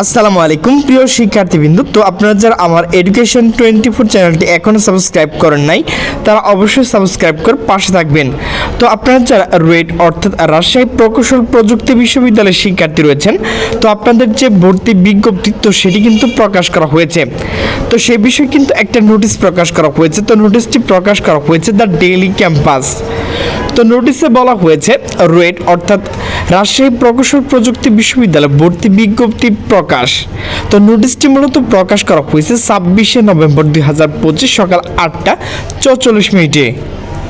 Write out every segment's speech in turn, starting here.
আসসালামু আলাইকুম, প্রিয় শিক্ষার্থীবৃন্দু। তো আপনারা যারা আমার এডুকেশন টোয়েন্টি ফোর চ্যানেলটি এখনও সাবস্ক্রাইব করেন নাই, তারা অবশ্যই সাবস্ক্রাইব করে পাশে থাকবেন। তো আপনারা যারা রুয়েট অর্থাৎ রাজশাহী প্রকৌশল প্রযুক্তি বিশ্ববিদ্যালয়ের শিক্ষার্থী রয়েছেন, তো আপনাদের যে ভর্তি বিজ্ঞপ্তি, তো সেটি কিন্তু প্রকাশ করা হয়েছে। তো সে বিষয়ে কিন্তু একটা নোটিশ প্রকাশ করা হয়েছে। তো নোটিশটি প্রকাশ করা হয়েছে দ্য ডেইলি ক্যাম্পাস তো নোটিশে বলা হয়েছে রুয়েট অর্থাৎ রাজশাহী প্রকৌশল প্রযুক্তি বিশ্ববিদ্যালয় ভর্তি বিজ্ঞপ্তি প্রকাশ। তো নোটিশটি মূলত প্রকাশ করা হয়েছে ছাব্বিশে নভেম্বর দুই হাজার পঁচিশ সকাল আটটা চৌচল্লিশ মিনিটে।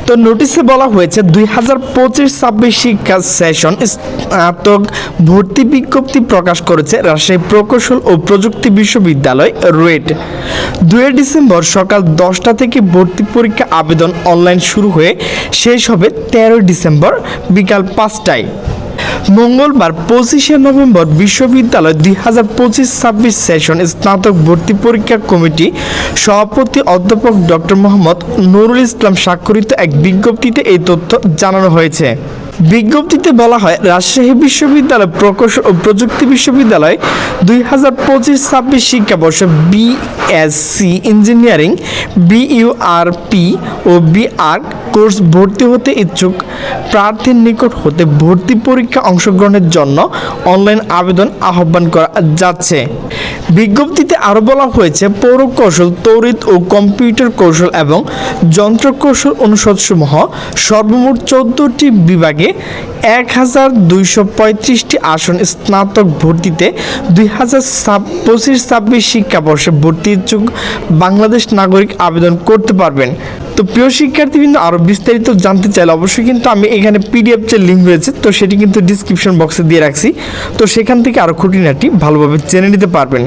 তো নোটিশে বলা হয়েছে দুই হাজার পঁচিশ ছাব্বিশ শিক্ষা সেশন স্নাতক ভর্তি বিজ্ঞপ্তি প্রকাশ করেছে রাজশাহী প্রকৌশল ও প্রযুক্তি বিশ্ববিদ্যালয় রুয়েট দুই ডিসেম্বর সকাল দশটা থেকে ভর্তি পরীক্ষা আবেদন অনলাইন শুরু হয়ে শেষ হবে তেরোই ডিসেম্বর বিকাল পাঁচটায়। মঙ্গলবার পঁচিশে নভেম্বর বিশ্ববিদ্যালয় দুই হাজার পঁচিশ ছাব্বিশ সেশন স্নাতক ভর্তি পরীক্ষা কমিটি সভাপতি অধ্যাপক ডক্টর মোহাম্মদ নুরুল ইসলাম স্বাক্ষরিত এক বিজ্ঞপ্তিতে এই তথ্য জানানো হয়েছে। বিজ্ঞপ্তিতে বলা হয়, রাজশাহী বিশ্ববিদ্যালয় প্রকৌশল ও প্রযুক্তি বিশ্ববিদ্যালয় দুই হাজার পঁচিশ ছাব্বিশ শিক্ষাবর্ষে বিএসসি ইঞ্জিনিয়ারিং বিইউআরপি ও বিআর কোর্স ভর্তি হতে ইচ্ছুক প্রার্থীর নিকট হতে ভর্তি পরীক্ষা অংশগ্রহণের জন্য অনলাইন আবেদন আহ্বান করা যাচ্ছে। বিজ্ঞপ্তিতে আরও বলা হয়েছে পৌর কৌশল তড়িৎ ও কম্পিউটার কৌশল এবং যন্ত্র কৌশল অনুষদসমূহ সর্বমোট চোদ্দটি বিভাগে এক হাজার দুইশো পঁয়ত্রিশটি আসন স্নাতক ভর্তিতে দুই হাজার পঁচিশ ছাব্বিশ শিক্ষাবর্ষে ভর্তি ইচ্ছুক বাংলাদেশ নাগরিক আবেদন করতে পারবেন। তো প্রিয় শিক্ষার্থীবৃন্দ আরও বিস্তারিত জানতে চাইলে অবশ্যই কিন্তু আমি এখানে পিডিএফ যে লিঙ্ক রয়েছে, তো সেটি কিন্তু ডিসক্রিপশন বক্সে দিয়ে রাখছি। তো সেখান থেকে আরও খুঁটিনাটি ভালোভাবে জেনে নিতে পারবেন।